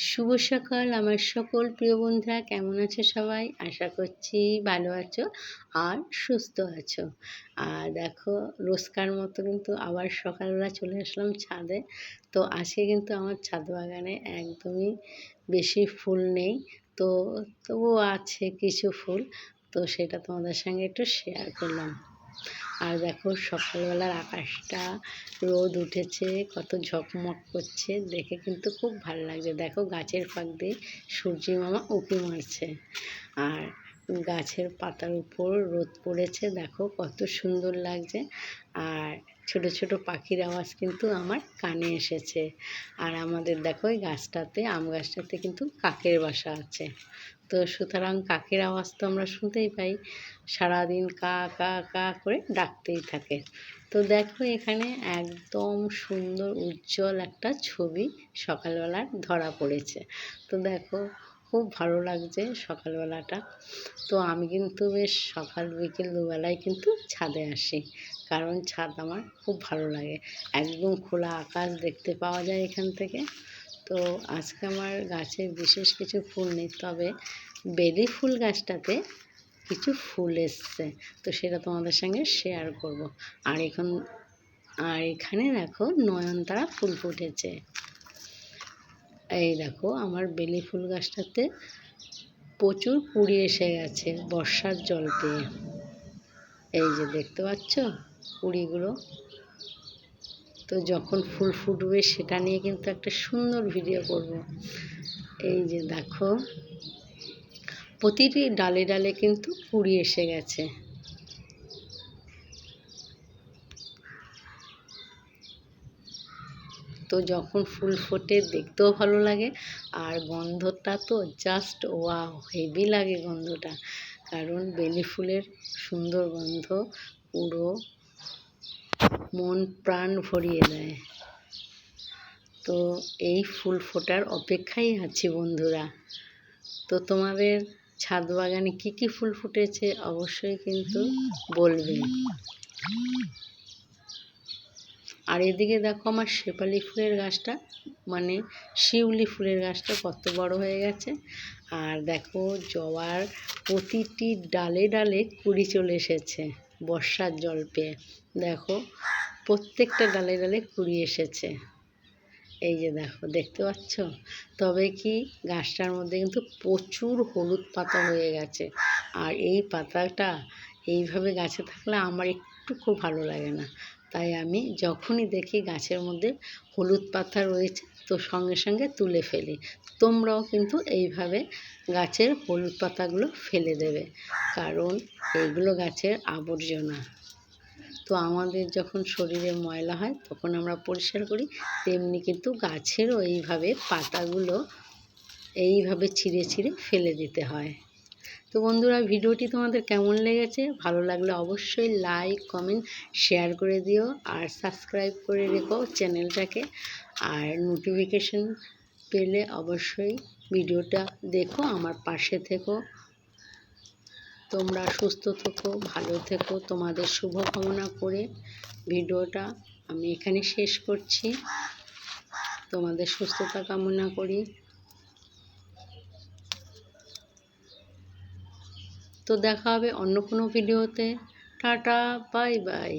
শুভ সকাল, আমার সকল প্রিয় বন্ধুরা। কেমন আছো সবাই? আশা করছি ভালো আছো আর সুস্থ আছো। আর দেখো, রোজকার মতো কিন্তু আবার সকালবেলা চলে আসলাম ছাদে। তো আজকে কিন্তু আমার ছাদ বাগানে একদমই বেশি ফুল নেই। তো তবুও আছে কিছু ফুল। তো সেটা তোমাদের সঙ্গে একটু শেয়ার করলাম। আর দেখো সকালবেলার আকাশটা রোদ উঠেছে, কত ঝকমক করছে, দেখে কিন্তু খুব ভালো লাগছে। দেখো গাছের ফাঁক দিয়ে সূর্যি মামা উঁকি মারছে। আর গাছের পাতার উপর রোদ পড়েছে, দেখো কত সুন্দর লাগছে। আর ছোট ছোট পাখির আওয়াজ কিন্তু আমার কানে এসেছে। আর আমাদের দেখো এই গাছটাতে, আম গাছটাতে কিন্তু কাকের বাসা আছে। তো সুতরাং কাকের আওয়াজ তো আমরা শুনতেই পাই। সারাদিন কা কা কা করে ডাকতেই থাকে। তো দেখো এখানে একদম সুন্দর উজ্জ্বল একটা ছবি সকালবেলার ধরা পড়েছে। তো দেখো খুব ভালো লাগছে সকালবেলাটা। তো আমি কিন্তু বেশ সকাল বিকেল দুবেলায় কিন্তু ছাদে আসি। কারণ ছাদ আমার খুব ভালো লাগে। একদম খোলা আকাশ দেখতে পাওয়া যায় এখান থেকে। তো আজকে আমার গাছে বিশেষ কিছু ফুল নেই, তবে বেলি ফুল গাছটাতে কিছু ফুল এসছে। তো সেটা তোমাদের সঙ্গে শেয়ার করব। আর এখন, আর এখানে দেখো নয়নতারা ফুল ফুটেছে। এই দেখো আমার বেলি ফুল গাছটাতে প্রচুর কুড়ি এসে গেছে বর্ষার জল পেয়ে। এই যে দেখতে পাচ্ছ কুড়িগুলো তো যখন ফুল ফুটবে সেটা নিয়ে কিন্তু একটা সুন্দর ভিডিও করব। এই যে দেখো, প্রতিটি ডালে ডালে কিন্তু কুড়ি এসে গেছে। তো যখন ফুল ফোটে দেখতেও ভালো লাগে, আর গন্ধটা তো জাস্ট ওয়া হেভি লাগে গন্ধটা। কারণ বেলি ফুলের সুন্দর গন্ধ পুরো মন প্রাণ ভরিয়ে দেয়। তো এই ফুল ফোটার অপেক্ষায় আছি বন্ধুরা। তো তোমাদের ছাদ বাগানে কী কী ফুল ফুটেছে অবশ্যই কিন্তু বলবে। আর এদিকে দেখো আমার শেপালি ফুলের গাছটা মানে শিউলি ফুলের গাছটা কত বড় হয়ে গেছে। আর দেখো জবার প্রতিটি ডালে ডালে কুড়ি চলে এসেছে। বর্ষার জল পেয়ে। দেখো, প্রত্যেকটা ডালে ডালে কুড়ি এসেছে। এই যে দেখো, দেখতে পাচ্ছ? তবে কি গাছটার মধ্যে কিন্তু প্রচুর হলুদ পাতা হয়ে গেছে। আর এই পাতাটা এইভাবে গাছে থাকলে আমার একটু খুব ভালো লাগে না। তাই আমি যখনই দেখি গাছের মধ্যে হলুদ পাতা রয়েছে তো সঙ্গে সঙ্গে তুলে ফেলি। তোমরাও কিন্তু এইভাবে গাছের হলুদ পাতাগুলো ফেলে দেবে। কারণ এইগুলো গাছের আবর্জনা। তো আমাদের যখন শরীরে ময়লা হয়, তখন আমরা পরিষ্কার করি। তেমনি কিন্তু গাছেরও এইভাবে পাতাগুলো এইভাবে ছিঁড়ে ছিঁড়ে ফেলে দিতে হয়। তো বন্ধুরা, ভিডিওটি তোমাদের কেমন লেগেছে? ভালো লাগলে অবশ্যই লাইক কমেন্ট শেয়ার করে দিও আর সাবস্ক্রাইব করে রেখো চ্যানেলটাকে। আর নোটিফিকেশন পেলে অবশ্যই ভিডিওটা দেখো, আমার পাশে থেকো। তোমরা সুস্থ থেকো, ভালো থেকো, তোমাদের শুভ কামনা করে ভিডিওটা আমি এখানে শেষ করছি। তোমাদের সুস্থতা কামনা করি। তো দেখা হবে অন্য কোনো ভিডিওতে। Tata bye bye.